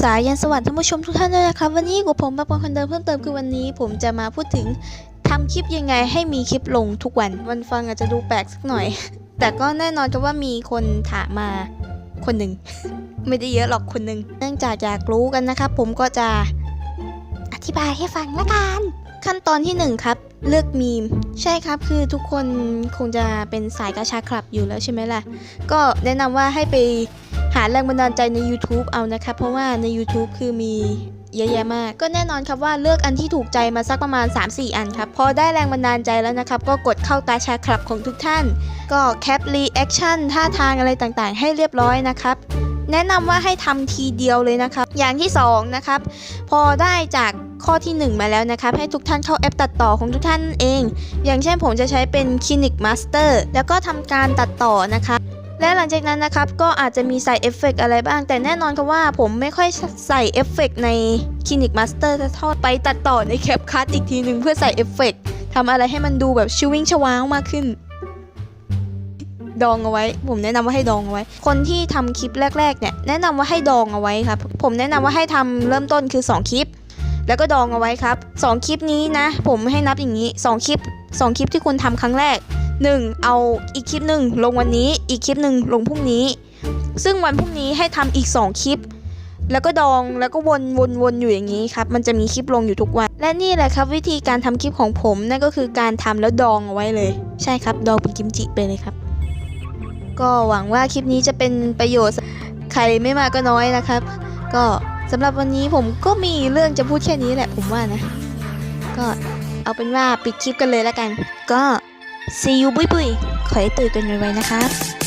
สายยันสวัสดิ์ท่านผู้ชมทุกท่านด้วยนะครับ วันนี้กับผมมาปองคนเดิมเพิ่มเติมคือวันนี้ ผมจะมาพูดถึงทำคลิปยังไงให้มีคลิปลงทุกวัน วันฟังอาจจะดูแปลกสักหน่อย แต่ก็แน่นอนครับว่ามีคนถามมาคนหนึ่ง ไม่ได้เยอะหรอกคนหนึ่งเนื่องจากอยากรู้กันนะครับ ผมก็จะอธิบายให้ฟังละกัน ขั้นตอนที่หนึ่งครับเลือกมีม ใช่ครับคือทุกคนคงจะเป็นสายกาชาคลับอยู่แล้วใช่ไหมล่ะ ก็แนะนำว่าให้ไป หาแรงบันดาลใจใน YouTube เอานะครับเพราะว่าใน YouTube คือมีเยอะแยะมาก ก็แน่นอนครับว่าเลือกอันที่ถูกใจมาสักประมาณ 3-4 อันครับ พอได้แรงบันดาลใจแล้วนะครับ ก็กดเข้ากาชาคลับของทุกท่าน ก็แคปรีแอคชั่นท่าทางอะไรต่างๆ ให้เรียบร้อยนะครับแนะนำว่าให้ทำทีเดียวเลยนะครับ อย่างที่สองนะครับ พอได้จากข้อทีหนึ่1 มาแล้วนะครับ ให้ทุกท่านเข้าแอปตัดต่อของทุกท่านเอง อย่างเช่นผมจะใช้เป็น Clinic Master แล้วก็ทำการตัดต่อนะคะ และหลังจากนั้นนะครับก็อาจจะมีใส่เอฟเฟกต์อะไรบ้าง แต่แน่นอนครับว่าผมไม่ค่อยใส่เอฟเฟกต์ใน Clinic Master จะทอดไปตัดต่อใน CapCut อีกทีหนึ่งเพื่อใส่เอฟเฟกต์ทำอะไรให้มันดูแบบชิวิ่งชว้าวมากขึ้น ดองเอาไว้ ผมแนะนำว่าให้ดองเอาไว้ คนที่ทำคลิปแรก ๆ เนี่ยแนะนำว่าให้ดองเอาไว้ครับ ผมแนะนำว่าให้ทำเริ่มต้นคือ 2 คลิป แล้วก็ดองเอาไว้ครับ 2 คลิปนี้นะ ผมให้นับอย่างนี้ 2 คลิป 2 คลิปที่คุณทำครั้งแรก 1. เอาอีกคลิปหนึ่งลงวันนี้อีกคลิปหนึ่งลงพรุ่งนี้ ซึ่งวันพรุ่งนี้ให้ทำอีก 2 คลิป แล้วก็ดองแล้วก็วนวนวนอยู่อย่างนี้ครับมันจะมีคลิปลงอยู่ทุกวัน และนี่แหละครับวิธีการทำคลิปของผมนั่นก็คือการทำแล้วดองเอาไว้เลย ใช่ครับดองเป็นกิมจิไปเลยครับ ก็หวังว่าคลิปนี้จะเป็นประโยชน์ใครไม่มากก็น้อยนะครับ ก็สำหรับวันนี้ผมก็มีเรื่องจะพูดแค่นี้แหละผมว่านะ ก็เอาเป็นว่าปิดคลิปกันเลยแล้วกัน ก็ see you บุยบุยขอให้ตื่นกันไวๆนะครับ